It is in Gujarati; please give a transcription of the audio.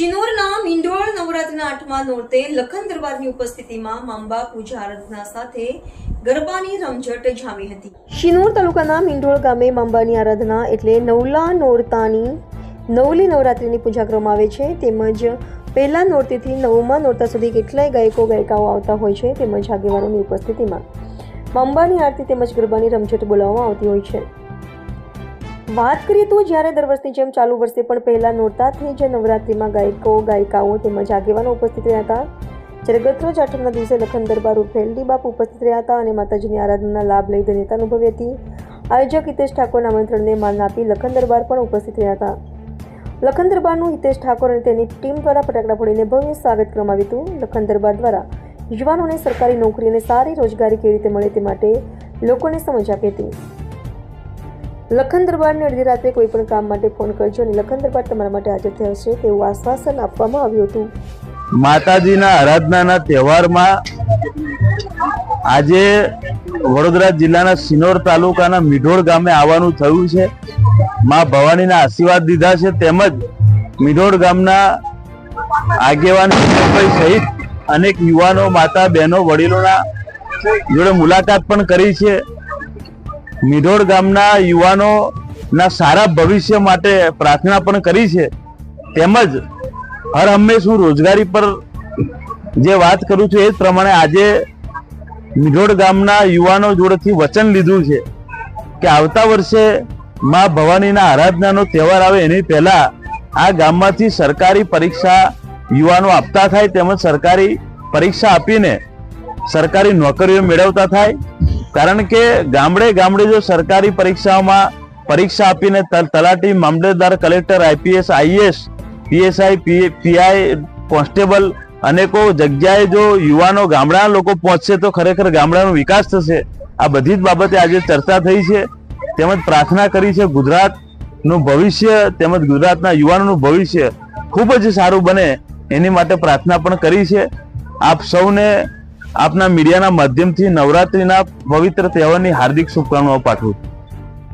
શિનોરના મિંડોળ નવરાત્રિના આઠમા નોરતે લખન દરબારની ઉપસ્થિતિમાં માંબા પૂજા આરાધના સાથે ગરબાની રમઝટ જામી હતી. શિનોર તાલુકાના મિંડોળ ગામે માંબાની આરાધના એટલે નવલા નોરતાની નવલી નવરાત્રિની પૂજા કરવામાં આવે છે. તેમજ પહેલા નોરતીથી નવમા નોરતા સુધી કેટલાય ગાયકો, ગાયિકાઓ આવતા હોય છે તેમજ આગેવાનોની ઉપસ્થિતિમાં. માંબાની આરતી તેમજ ગરબાની રમઝટ બોલાવવામાં આવતી હોય છે. વાત કરીએ તો જ્યારે દર વર્ષની જેમ ચાલુ વર્ષે પણ પહેલાં નોરતાથી જે નવરાત્રિમાં ગાયકો, ગાયિકાઓ તેમજ આગેવાનો ઉપસ્થિત રહ્યા હતા. જ્યારે ગતરોજ આઠમના દિવસે લખન દરબાર ઉર્ફે બાપ ઉપસ્થિત રહ્યા હતા અને માતાજીની આરાધનાના લાભ લઈ ધન્યતા અનુભવી હતી. આયોજક હિતેશ ઠાકોરના આમંત્રણને માન આપી લખન દરબાર પણ ઉપસ્થિત રહ્યા હતા. લખન દરબારનું હિતેશ ઠાકોર અને તેની ટીમ દ્વારા ફટાકડા ફોડીને ભવ્ય સ્વાગત કરવામાં આવ્યું હતું. લખન દરબાર દ્વારા યુવાનોને સરકારી નોકરી અને સારી રોજગારી કેવી રીતે મળે તે માટે લોકોને સમજ આપી હતી. લખન દરબારને અડધી રાત્રે કોઈ પણ કામ માટે ફોન કરજો અને લખન દરબાર તમારા માટે હાજર થયો છે તેવું આશ્વાસન આપવામાં આવ્યું હતું. માતાજીના આરાધનાના તહેવારમાં આજે વડોદરા જિલ્લાના સિનોર તાલુકાના મીઢોળ ગામે આવવાનું થયું છે. માં ભવાનીના આશીર્વાદ દીધા છે તેમજ મીઢોળ ગામના આગેવાન સહિત અનેક યુવાનો માતા, બહેનો, વડીલોના જોડે મુલાકાત પણ કરી છે. મીઢોળ ગામના યુવાનોના સારા ભવિષ્ય માટે પ્રાર્થના પણ કરી છે. તેમજ હર હંમેશ હું રોજગારી પર જે વાત કરું છું એ જ પ્રમાણે આજે મિઢોડ ગામના યુવાનો જોડેથી વચન લીધું છે કે આવતા વર્ષે મા ભવાનીના આરાધનાનો તહેવાર આવે એની પહેલા આ ગામમાંથી સરકારી પરીક્ષા યુવાનો આપતા થાય તેમજ સરકારી પરીક્ષા આપીને સરકારી નોકરીઓ મેળવતા થાય. કારણ કે ગામડે ગામડે જો સરકારી પરીક્ષાઓમાં પરીક્ષા આપીને તલ- તલાટી મામલતદાર collector IPS IAS PSI PI constable અનેકો જગ્યાએ જો યુવાનો ગામડાના લોકો પહોંચશે તો ખરેખર ગામડાનો વિકાસ થશે. આ બધી જ બાબતે આજે ચર્ચા થઈ છે. તેમજ પ્રાર્થના કરી છે ગુજરાતનું ભવિષ્ય તેમજ ગુજરાતના યુવાનોનું ભવિષ્ય ખૂબ જ સારું બને એની માટે પ્રાર્થના પણ કરી છે. આપ સૌને આપના મીડિયાના માધ્યમથી નવરાત્રીના પવિત્ર તહેવારની હાર્દિક શુભકામનાઓ પાઠવું